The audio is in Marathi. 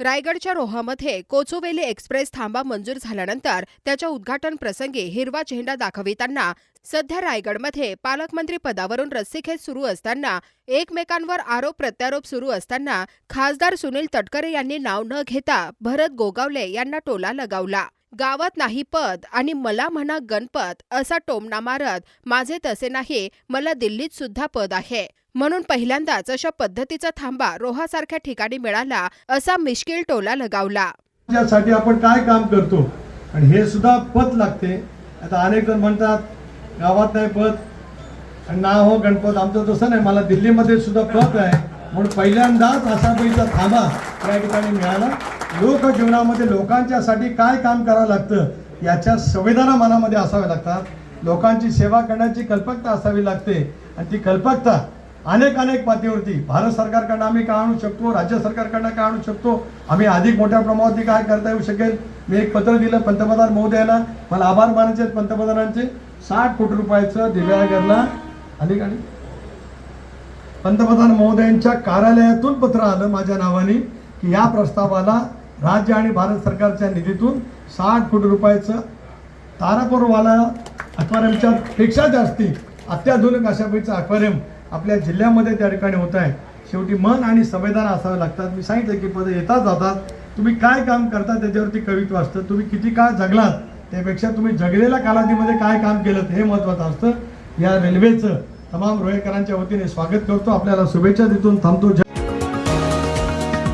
रायगडच्या रोहामध्ये कोचुवेली एक्सप्रेस थांबा मंजूर झाल्यानंतर त्याच्या उद्घाटन प्रसंगी हिरवा झेंडा दाखविताना सध्या रायगडमध्ये पालकमंत्री पदावरून रस्सीखेच सुरू असताना एकमेकांवर आरोप प्रत्यारोप सुरू असताना खासदार सुनील तटकरे यांनी नाव न घेता भरत गोगावले यांना टोला लगावला. गावात नाही पद आणि मला म्हणा गणपत असा टोमणा मारत माझे तसे नाही मला दिल्लीत सुद्धा पद आहे. म्हणून पहिल्यांदाच अशा पद्धतीचा थांबा रोहासारख्या ठिकाणी मिळाला असा मिश्किल टोला लगावला. त्यासाठी आपण काय काम करतो? आणि हे सुद्धा पद लागते. आता अनेक जण म्हणतात गावात नाही पद. आणि ना हो गणपत आमचं तसं नाही. मला दिल्लीमध्ये सुद्धा पद आहे. म्हणून पहिल्यांदाच असा पैसा थांबा. या ठिकाणी मिळाला. लोकजीवनामध्ये लोकांच्यासाठी काय काम करावं लागतं याच्या संवेदना मनामध्ये असाव्या लागतात. लोकांची सेवा करण्याची कल्पकता असावी लागते. आणि ती कल्पकता अनेक अनेक पातळीवरती भारत सरकारकडनं आम्ही काय आणू शकतो राज्य सरकारकडनं काय आणू शकतो आम्ही अधिक मोठ्या प्रमाणावरती काय करता येऊ शकेल? मी एक पत्र दिलं पंतप्रधान महोदयाला. मला आभार मानायचे आहेत पंतप्रधानांचे. साठ कोटी रुपयाचं दिव्यांगांना आणि आणि पंतप्रधान महोदयांच्या कार्यालयातून पत्र आलं माझ्या नावाने की या प्रस्तावाला राज्य आणि भारत सरकारच्या निधीतून साठ कोटी रुपयाचं तारापूरवाला अक्वारियमच्या पेक्षा जास्ती अत्याधुनिक अशा पैचं अक्वारियम आपल्या जिल्ह्यामध्ये त्या ठिकाणी होत आहे. शेवटी मन आणि संवेदना असावे लागतात. मी सांगितलं की पदं येतात जातात. तुम्ही काय काम करता त्याच्यावरती कवित्व असतं. तुम्ही किती काळ जगलात त्यापेक्षा तुम्ही जगलेल्या कालावधीमध्ये काय काम केलं हे महत्त्वाचं असतं. या रेल्वेचं तमाम रोहेकरांच्या वतीने स्वागत करतो. आपल्याला शुभेच्छा देतून थांबतो.